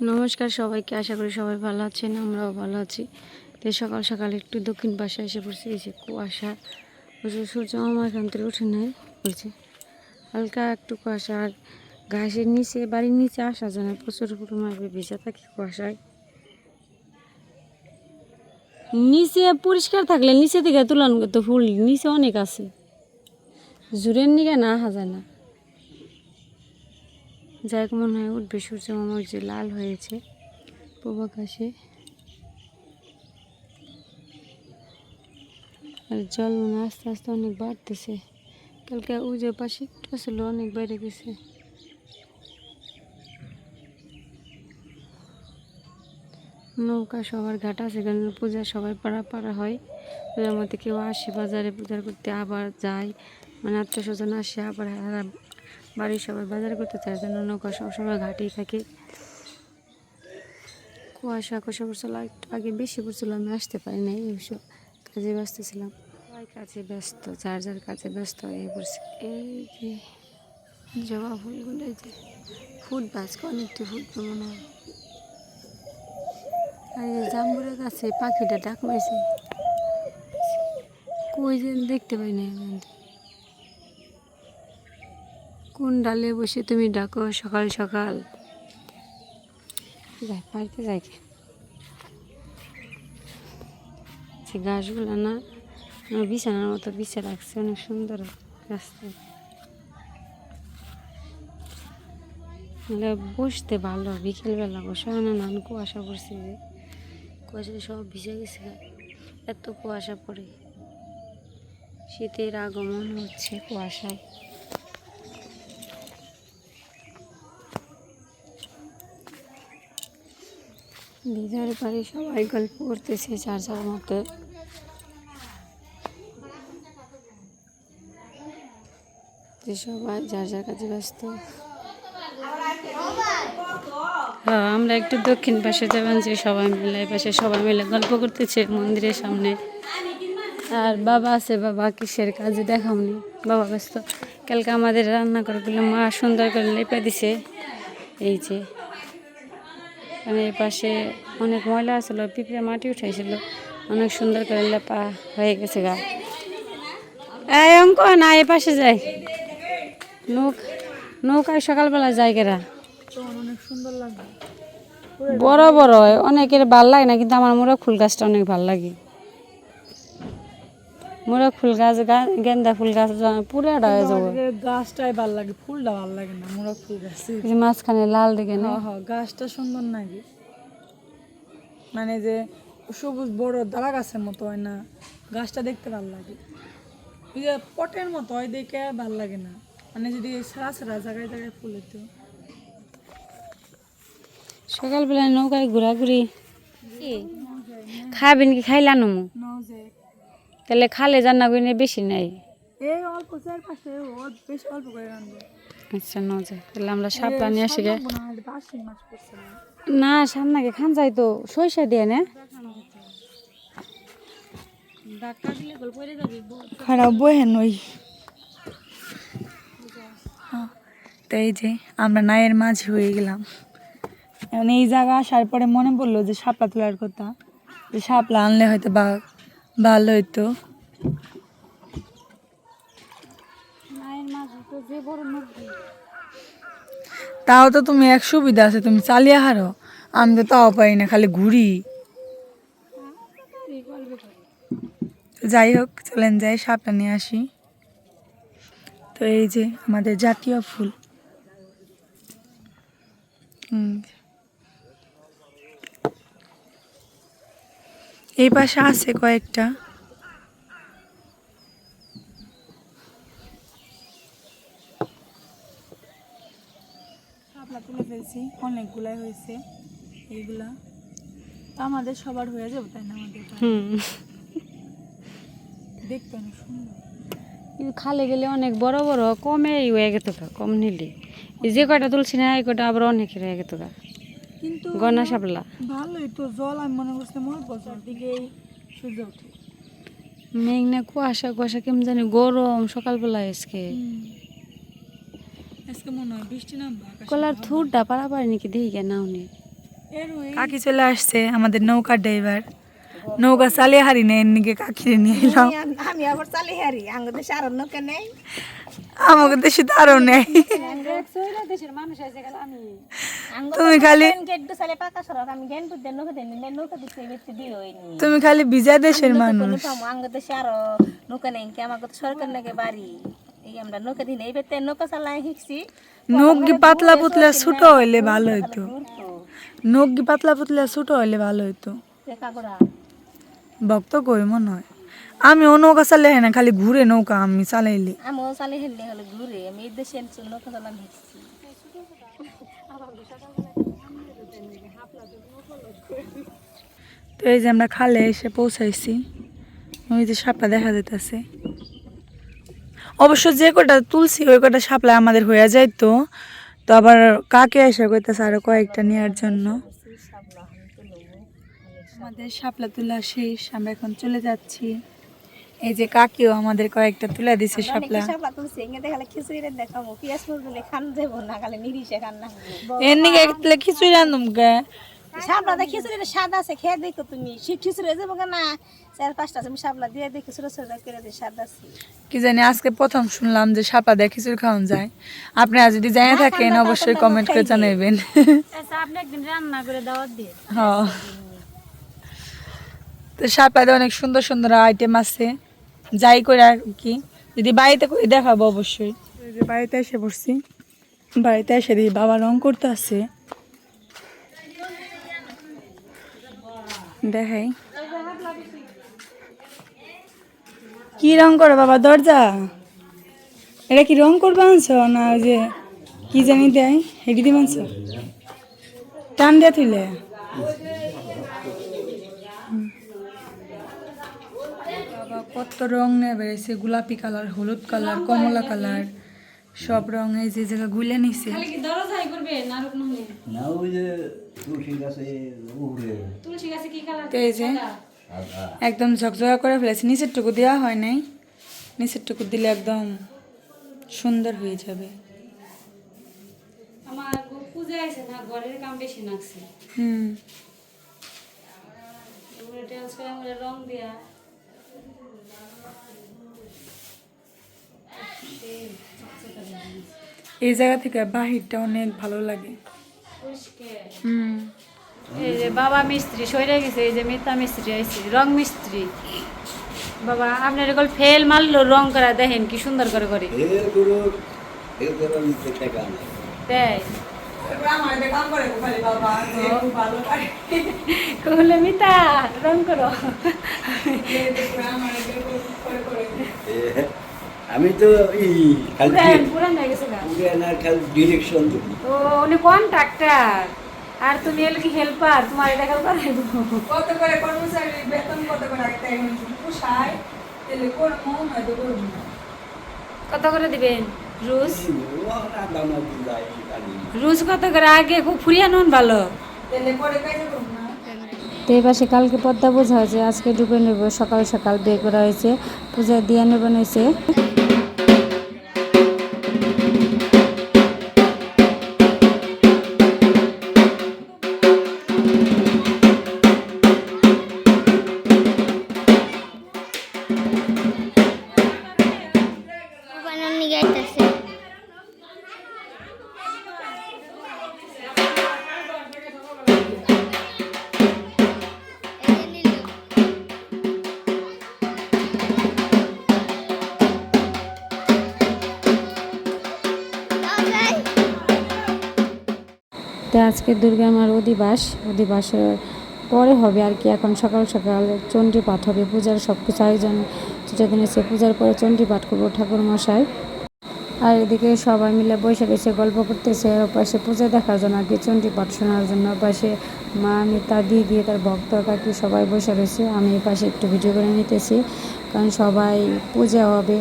নমস্কার সবাইকে, আশা করি সবাই ভালো আছেন, আমরাও ভালো আছি। তো সকাল সকাল একটু দক্ষিণ পাশে এসে পড়ছে যে কুয়াশা। বলছে সূর্য, আমার এখান থেকে উঠে নেয় বলছে, হালকা একটু কুয়াশা। আর ঘাসের নিচে, বাড়ির নিচে আসা যায় না, প্রচুর পরিমাণে ভিজা থাকে কুয়াশায়। নিচে পরিষ্কার থাকলে, নিচে থেকে তুলন করতে ফুল, নিচে অনেক আছে। জুড়ের নিকে না আসা যায় না। যাই মনে হয় উঠবে, সূর্য মামার যে লাল হয়েছে। পূর্ব আকাশে। আর জল মনে আস্তে আস্তে অনেক বাড়তেছে। কালকে ওই যে পাশে আসলে অনেক বেড়ে গেছে। নৌকা সবার ঘাট আছে এখানে পূজা সবাই পাড়া পাড়া হয়। পূজার মধ্যে কেউ আসে, বাজারে পূজা করতে আবার যায়। মানে আত্মীয় স্বজন আসে, আবার বাড়ির সবাই বাজার করতে চায় জন্য নৌকা সবসময় ঘাটেই থাকে। কুয়াশা কুয়াশা পড়ছিল, একটু আগে বেশি পড়ছিল, আমি আসতে পারি নাই অবশ্য কাজে ব্যস্ত ছিলাম। সবাই কাজে ব্যস্ত, যার যার কাজে ব্যস্ত হয়ে পড়ছে। এই যে জবা ফুলগুলো, এই যে ফুট বাজকে অনেকটি ফুটবে মনে হয়। আর এই জাম্বুরের কাছে পাখিটা ডাক মেরেছে। কই যে দেখতে পাই না কোন ডালে বসে তুমি ডাকো সকাল সকাল? যাই পারতে যে গাছগুলো না বিছানার মতো বিছে রাখছে, অনেক সুন্দর রাস্তায় বসতে ভালো, বিকেলবেলা বসে না নান কুয়াশা পড়ছে যে। কুয়াশা সব ভিজে গেছে, এত কুয়াশা পড়ে। শীতের আগমন হচ্ছে কুয়াশায়। দিদার বাড়ি সবাই গল্প করতেছে চার যার মতো। যে সবাই যার যার কাছে ব্যস্ত। হ্যাঁ আমরা একটু দক্ষিণ পাশে যাবেন, যে সবাই মিলে পাশে সবাই মিলে গল্প করতেছে মন্দিরের সামনে। আর বাবা আছে, বাবা কিসের কাজে দেখামনি বাবা ব্যস্ত। কালকে আমাদের রান্না করে মা সুন্দর করে লেপে দিছে। এই যে মানে এই পাশে অনেক ময়লা আসলো, পিঁপড়ে মাটি উঠাইছিল। অনেক সুন্দর করে লেপা হয়ে গেছে গা। এই অঙ্ক, না এ পাশে যাই। নৌক নৌকায় সকালবেলা যায় কেরা অনেক সুন্দর লাগে বড় বড় অনেকের ভালো লাগে না, কিন্তু আমার মোরা ফুল গাছটা অনেক ভালো লাগে। মোরা ফুল গাছ গেন্দা ফুল গাছ পুরাটা যাব। গাছটাই ভালো লাগে ফুলটা ভালো লাগে না মোরা ফুল গাছ। যে মাঝখানে লাল দেখে না? হ্যাঁ হ্যাঁ গাছটা সুন্দর নাকি মানে যে সবুজ বড় দাঁড়া গাছের মতো হয় না গাছটা দেখতে ভালো লাগে। ওই যে পটের মতো হয় দেখে ভালো লাগে না। মানে যদি সারা সারা জায়গায় জায়গায় ফুল হতো সকালবেলা নৌকায় ঘোরাঘুরি। খাবেন কি খাইলাম মু নাও যায় তাহলে খালে জান্না করি বেশি নাই। এই অল্প চার পাশে ও বেশ অল্প করে রাখব আচ্ছা ন যায় তাহলে আমরা নিয়ে আসি না। সামনাকে খান তো সরিষা দিয়ে না। খারাপ বহেন ওই তো এই যে আমরা নায়ের মাঝে হয়ে গেলাম। এখন এই জায়গা আসার পরে মনে পড়ল যে শাপলা তোলার কথা। যে শাপলা আনলে হয়তো বা ভালো হইতো তাও তো তুমি এক সুবিধা আছে তুমি চালিয়ে হারো। আমি তো তাও পারি না খালি ঘুরি। যাই হোক চলেন যাই সাপটা নিয়ে আসি। তো এই যে আমাদের জাতীয় ফুল। হুম। এই পাশে আছে কয়েকটা। শাপলা তুলে ফেলছি অনেকগুলাই হয়েছে এইগুলা। তা আমাদের সবার হয়ে যাবে তাই না আমাদের হুম। দেখতে অনেক সুন্দর। কিন্তু খালে গেলে অনেক বড় বড় কমে হয়ে গেত কম নিলে। এই যে কয়টা তুলছি না এই কয়টা আবার অনেকের হয়ে গেত গা। কিন্তু গনা সাপলা ভালোই তো জল আমি মনে করছি মনে বছর দিকে সূর্য ওঠে মেঘ না কুয়াশা কুয়াশা কেমন জানি গরম সকালবেলা আজকে। আজকে মনে হয় বৃষ্টি নামবে কলার থুরটা পারাপারি নাকি দেখি কেন উনি কাকি চলে আসছে আমাদের নৌকা ড্রাইভার। নৌকা চালিয়ে হারি নেই এর নিকে কাকি নিয়ে এলাম। আমি আবার চালি হারি দেশে আর নৌকা নেই। আমাকে দেশে তো আরও নেই। তুমি খালি তুমি খালি বিজা দেশের মানুষ। নৌকা কি পাতলা পুতলা ছোট হইলে ভালো হইতো। নখ কি পাতলা পুতলা ছোট হইলে ভালো হইতো। ভক্ত কই মনে হয়? আমি ও নৌকা চালাই না খালি ঘুরে নৌকা আমি চালাইলে। আমিও চালি হেললে হলে ঘুরে আমি এই দেশে নৌকা চালান শিখছি তো এই যে আমরা খালে এসে পৌঁছাইছি ওই যে সাপটা দেখা যেতেছে অবশ্য যে কটা তুলছি ওই কটা সাপলা আমাদের হয়ে যায় তো তো আবার কাকে এসে কইতেছে আরও কয়েকটা নেওয়ার জন্য। আমাদের শাপলা তোলা শেষ আমরা এখন চলে যাচ্ছি। এই যে কাকিও আমাদের কয়েকটা তুলে দিছে শাপলা। এর নিকে একতলে খিচুড়ি রান্ধুম গে। সাপলাটা খিচুড়ি স্বাদ আছে খেয়ে দেখো তুমি। খিচুড়ি যাব না? চার পাঁচটা তুমি সাপলা দিয়ে দেখি ছোট ছোট করে দিয়ে স্বাদ আছে। কি জানি আজকে প্রথম শুনলাম যে শাপলা দিয়ে খিচুড়ি খাওয়ান যায়। আপনারা যদি জানিয়ে থাকেন অবশ্যই কমেন্ট করে জানাবেন আচ্ছা আপনি একদিন রান্না করে দাওয়াত দিয়ে হ্যাঁ তো শাপাতে অনেক সুন্দর সুন্দর আইটেম আছে। যাই করে আর কি। যদি বাড়িতে করে দেখাবো অবশ্যই। বাড়িতে এসে পড়ছি। বাড়িতে এসে দিই বাবা রং করতে আছে দেখাই। কি রং করো বাবা, দরজা? এটা কি রং করবে আনছো না ওই যে কি জানি দেয় হেডি দিয়ে আনছো? টান দিয়ে তুলে কত রং নিয়ে বেড়েছে গোলাপি কালার হলুদ কালার কমলা কালার সব রং এই যে জায়গা গুলে নিছে। কি দরজাই করবে না রুকনো না ওই যে তুলসী গাছে উড়ে। তুলসী গাছে কি কালার? তো যে একদম ঝকঝকা করে ফেলেছে নিচের টুকু দেওয়া হয় নাই। নিচের টুকু দিলে একদম সুন্দর হয়ে যাবে। আমার পূজা আছে না ঘরের কাম বেশি লাগছে। হুম। রং দিয়া। এই জায়গা থেকে বাহিরটা অনেক ভালো লাগে। হুম। এই যে বাবা মিস্ত্রি সইরে গেছে এই যে মিতা মিস্ত্রি আইছে রং মিস্ত্রি। বাবা আপনার এগুলো ফেল মারলো রং করা দেখেন কি সুন্দর করে করে। তাই? করে কহলে মিতা রং করো। আমি তো ই খালি পুরান পুরান হয়ে গেছে গা। উড়ে না খালি ডিরেকশন ও উনি কোন ডাক্তার আর তুমি এলে কি হেল্পার তোমার এটা হেল্পার কত করে কর্মচারী বেতন কত করে একটা পোষায় তাহলে করব নয়তো করব কত করে দিবেন? রুজ রুজ কত করে আগে খুব ফুরিয়ে নুন ভালো। তো এই পাশে কালকে পদ্মা বোঝা হয়েছে আজকে ডুবে নেব সকাল সকাল বিয়ে করা হয়েছে পূজা দিয়ে নেবেন হয়েছে অধিবাস, অধিবাসের পরে হবে আর কি, এখন সকাল সকাল চণ্ডী পাঠ হবে, পূজার সব কিছু আয়োজন যেটা দিনেছে পূজার পরে চণ্ডী পাঠ করব ঠাকুর মশাই। আর এদিকে সবাই মিলে বসে রয়েছে গল্প করতেছে আর পাশে পূজা দেখার জন্য আর কি, চণ্ডী পাঠ শোনার জন্য। পাশে মা মিতা দিদি তার ভক্ত, কাকি সবাই বসে রয়েছে, আমি এই পাশে একটু ভিডিও করে নিতেছি। কারণ সবাই পূজা হবে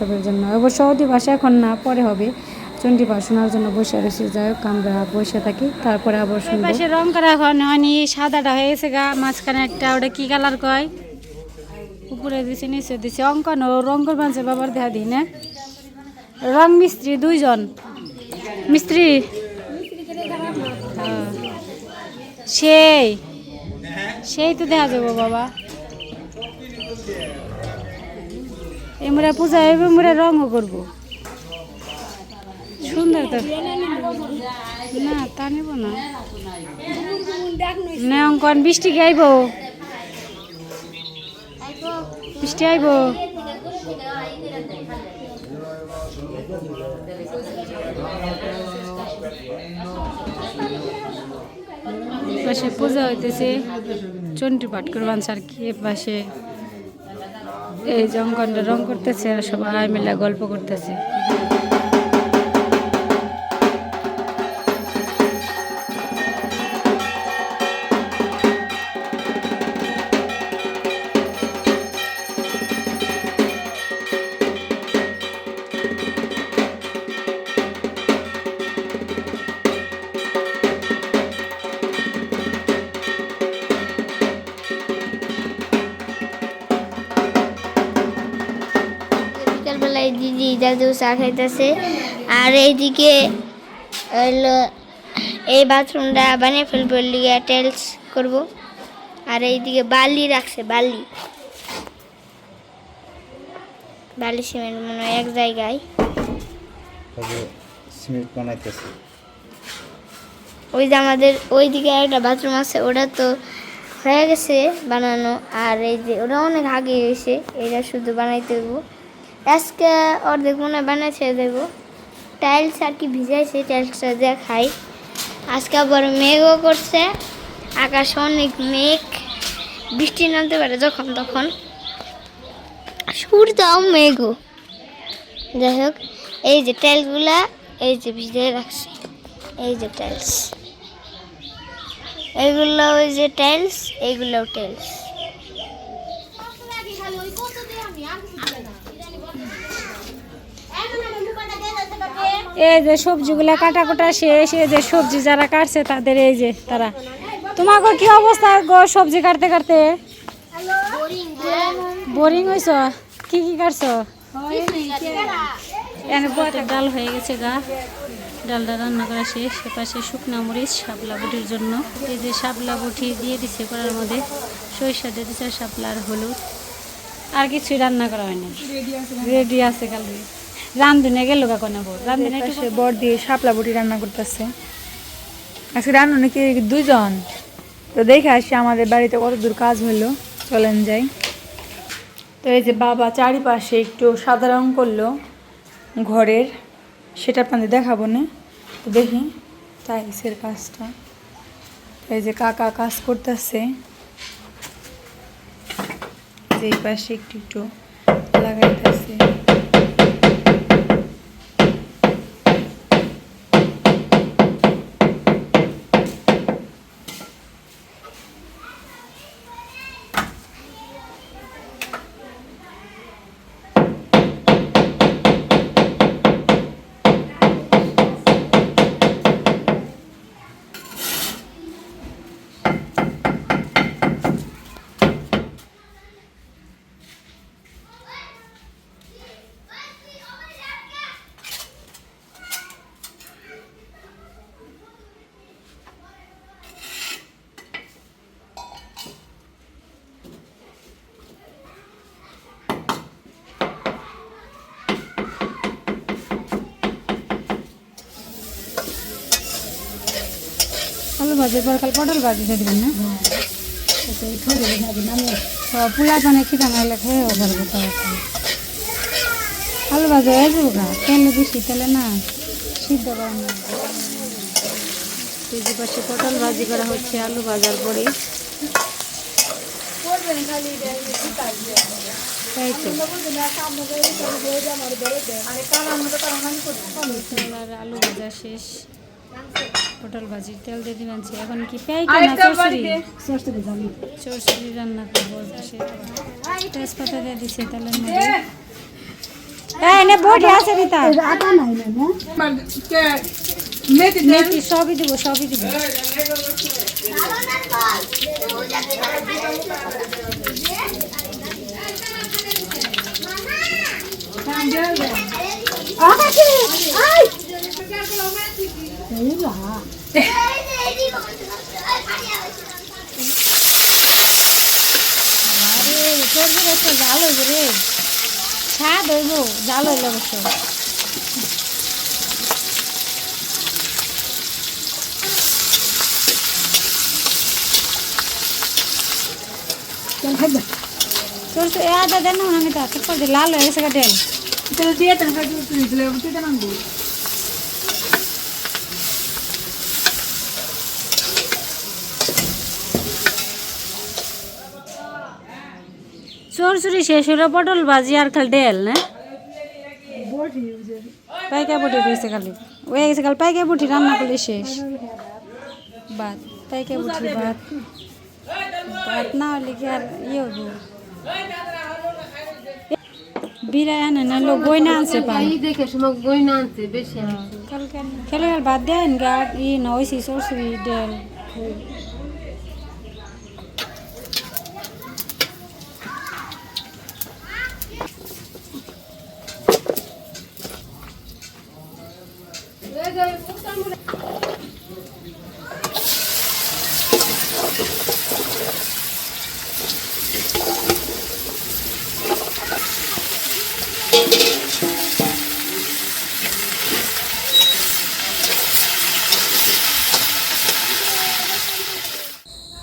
হবের জন্য। অবশ্য অধিবাস এখন না, পরে হবে। চণ্ডী পাঠ শোনার জন্য বসে রয়েছে। যাই হোক আমরা বসে থাকি। তারপরে আবার শুনব। পাশে রং করা এখন হয়নি সাদাটা হয়ে গেছে গা। মাঝখানে একটা ওটা কি কালার কয়? উপরে দিছে নিচে দিছে। অঙ্কন ও রং করবানছে বাবার দেহা দিই না। রং মিস্ত্রি দুইজন। মিস্ত্রি। সেই। সেই তো দেখা যাব বাবা। এমরা পূজা হবে আমরা রঙও করব। সুন্দর তো। না, তা নেব না। না অঙ্কন, বৃষ্টি আইব? বৃষ্টি আইব? পাশে পূজা হইতেছে। চন্ডী পাঠ করবান স্যার কি পাশে। এই অঙ্কনটা রং করতেছে আর সবাই মিলে গল্প করতেছে। চা খাইতেছে। আর এইদিকে এই বাথরুমটা বানিয়ে ফেলব লিগে টাইলস করব। আর এইদিকে বালি রাখছে বালি। বালি সিমেন্ট মনে হয় এক জায়গায়। সিমেন্ট বানাইতেছে। ওই যে আমাদের ওইদিকে একটা বাথরুম আছে ওটা তো হয়ে গেছে বানানো। আর এই যে ওটা অনেক আগে হয়েছে এটা শুধু বানাইতে দেবো আজকে অর্ধেক মনে হয় বানাইছে দেবো টাইলস আর কি ভিজাইছে টাইলসটা দেখাই। আজকে আবার মেঘও করছে, আকাশ অনেক মেঘ, বৃষ্টি নামতে পারে যখন তখন। সূর্যও মেঘও যাই হোক, এই যে টাইলসগুলা এই যে ভিজিয়ে রাখছি, এই যে টাইলস এইগুলো ওই যে টাইলস এইগুলো টাইলস এই যে সবজিগুলা কাটা কোটা শেষ, এই যে সবজি যারা কাটছে তাদের এই যে তারা। তোমাকে কি অবস্থা গো সবজি কাটতে কাটতে? বোরিং হয়েছ কি কি কাটছো? ডাল হয়ে গেছে গা। ডালটা রান্না করা শেষ পাশে শুকনা মরিচ, শাপলা বুটির জন্য। এই যে শাপলা বুটি দিয়ে দিছে করার মধ্যে। সরিষা দিয়ে দিছে শাপলা আর হলুদ। আর কিছুই রান্না করা হয়নি। রেডি আছে কালকে। রান্ধুনে গেল বউ? রান্ধুনে সে বর দিয়ে শাপলা বটি রান্না করতেছে। আজকে রান্না নাকি দুজন তো দেখে আসি আমাদের বাড়িতে কত দূর কাজ হলো চলেন যাই। তো এই যে বাবা চারিপাশে একটু সাদা রং করল ঘরের। সেটা আপনাদের দেখাবো না। তো দেখি টাইলসের কাজটা। এই যে কাকা কাজ করতেছে। যে পাশে একটু একটু লাগাইতেছে আলু ভাজি পর কাল পটল ভাজি দিবেন না? পোলা পানে খিদা নাইলে খেয়ে পারব আলু ভাজি হয়ে যাব গা? তেলে বেশি তেলে না সিদ্ধ করা না। কেজি পাশে পটল ভাজি করা হচ্ছে, আলু ভাজার পরে। আলু ভাজা শেষ। পটল ভাজি তেল দিয়ে দিবেন এখন কি পেঁয়াজ না চরচড়ি চরচড়ি রান্না করব পাশে তেজপাতা দিয়ে দিছে তেলের মধ্যে। এই নে বডি আছে রিতা মেথি সবই দিব সবই দিব। এই জাল হইব রে স্বাদ হইব জাল হইল অবশ্য তোর তো এ আদা দেন না আমি তো লাল হয়ে গেছে ডেল তোর দিয়ে তোর তুই দিলে তুই দেন চোরচুরি শেষ হলো পটল ভাজি আর খালি ডেল না পাইকা বুটি রয়েছে খালি। ওই গেছে খালি পাইকা বুটি রান্না করলে শেষ। ভাত পাইকা বুটি ভাত। ভাত না হলে কি আর ইয়ে হব আনে না লোক গয়না আনছে পান। দেখে সময় গয়না আনতে বেশি খেলে ভাত দেন গা ই না ওইসি সরসরি ডেল।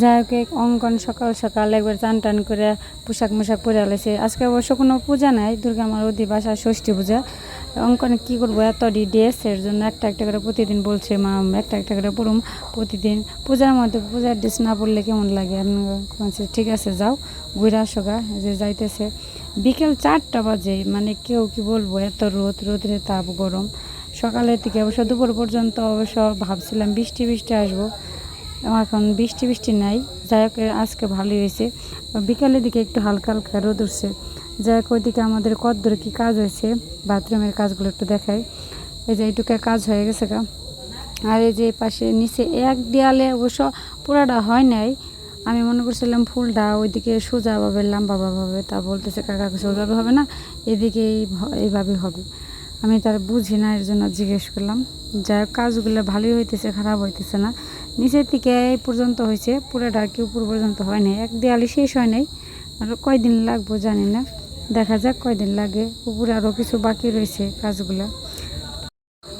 যাই হোক অঙ্কন সকাল সকাল একবার চান টান করে পোশাক মোশাক পরে আলাইছে আজকে অবশ্য কোনো পূজা নাই, দুর্গা মার অধিবাস ষষ্ঠী পূজা। অঙ্কনে কী করব, এত ড্রেস এর জন্য একটা একটা করে প্রতিদিন বলছে, মা, একটা একটা করে পড়ুম প্রতিদিন। পূজার মধ্যে পূজার ড্রেস না পড়লে কেমন লাগে? ঠিক আছে, যাও, ঘুরে আসো গা যে যাইতেছে। বিকেল চারটা বাজে মানে কেউ কি বলব, এত রোদ, রোদের তাপ গরম। সকালের থেকে অবশ্য দুপুর পর্যন্ত অবশ্য ভাবছিলাম বৃষ্টি বৃষ্টি আসব। এখন বৃষ্টি বৃষ্টি নাই। যাই হোক আজকে ভালোই হয়েছে। বিকালের দিকে একটু হালকা হালকা রোদ উঠছে। যাই হোক, ওইদিকে আমাদের কদ্দূর কী কাজ হয়েছে, বাথরুমের কাজগুলো একটু দেখাই। এই যে এইটুকু কাজ হয়ে গেছে গা। আর এই যে পাশে নিচে এক দেয়ালে অবশ্য পুরাটা হয় নাই। আমি মনে করছিলাম ফুলটা ওইদিকে সোজাভাবে, লম্বাভাবে, তা বলতেছে কাকা, সোজাভাবে হবে না? এদিকে এই- এইভাবে হবে। আমি তার বুঝি না এর জন্য জিজ্ঞেস করলাম। যাই হোক, কাজগুলো ভালোই হইতেছে, খারাপ হইতেছে না। নিচের থেকে এই পর্যন্ত হয়েছে পুরোটা কি উপর পর্যন্ত হয় নাই। এক দেয়ালি শেষ হয় নাই। আর কয়দিন লাগবো জানি না। দেখা যাক কয়দিন লাগে। উপরে আরও কিছু বাকি রয়েছে কাজগুলো।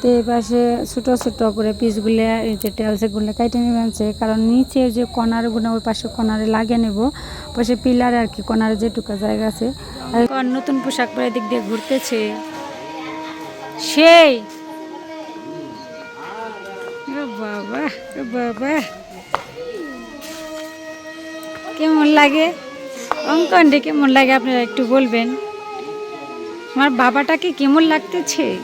তো এই পাশে ছোটো ছোটো করে পিসগুলো, এই যে টেলসেগুলো কেটে নেবে আনছে। কারণ নিচে যে কর্নারগুলো ওই পাশে কর্নারে লাগিয়ে নেব। পাশে পিলার আর কি কর্নারে যেটুকু জায়গা আছে। আর নতুন পোশাক পরে দিক দিয়ে ঘুরতেছে। সেই। বাবা বাবা। কেমন লাগে? অঙ্কনটা কেমন লাগে? আপনারা একটু বলবেন। আমার বাবাটাকে কেমন লাগতেছে?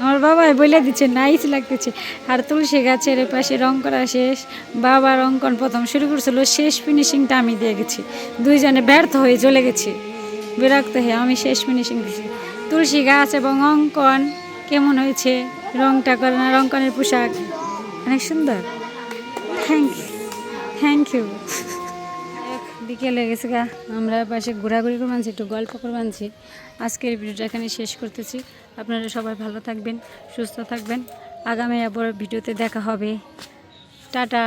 আমার বাবা বলে দিচ্ছে, নাইস লাগতেছে। আর তুলসী গাছের পাশে রং করা শেষ। বাবার অঙ্কন প্রথম শুরু করছিল, শেষ ফিনিশিংটা আমি দিয়ে গেছি। দুইজনে ব্যর্থ হয়ে চলে গেছি। বিরক্ত হয়ে আমি শেষ ফিনিশিং দিয়েছি তুলসী গাছ এবং অঙ্কন। কেমন হয়েছে? রংটা করে না রঙ্কনের পোশাক? অনেক সুন্দর। থ্যাংক ইউ থ্যাংক ইউ বিকেলে গেছে গা। আমরা পাশে ঘোরাঘুরি করে মানছি একটু গল্প করে মানছি আজকের ভিডিওটা এখানে শেষ করতেছি। আপনারা সবাই ভালো থাকবেন, সুস্থ থাকবেন। আগামী আবার ভিডিওতে দেখা হবে। টাটা।